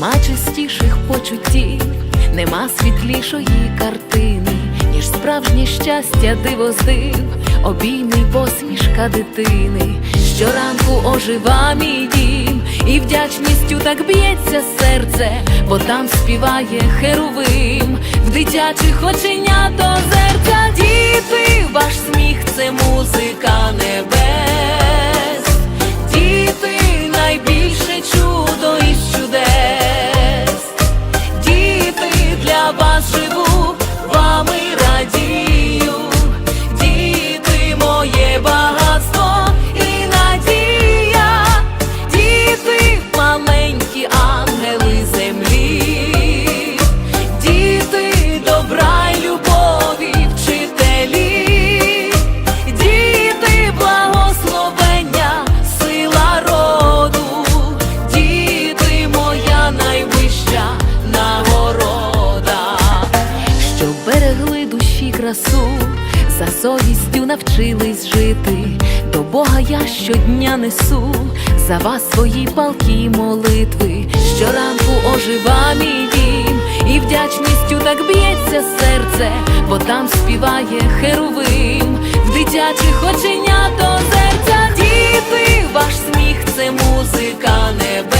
нема чистіших почуттів, нема світлішої картини, ніж справжнє щастя диво здив, обійми посмішка дитини. Щоранку ожива мій дім, і вдячністю так б'ється серце, бо там співає херовим, в дитячих оченята зерця. Діти, ваш сміх це музика. Душі красу, за совістю навчились жити. До Бога я щодня несу. За вас свої палкі молитви. Щоранку ожива мій дім, і вдячністю так б'ється серце, бо там співає херовим, в дитячих оченят озерця діти, ваш сміх це музика небес,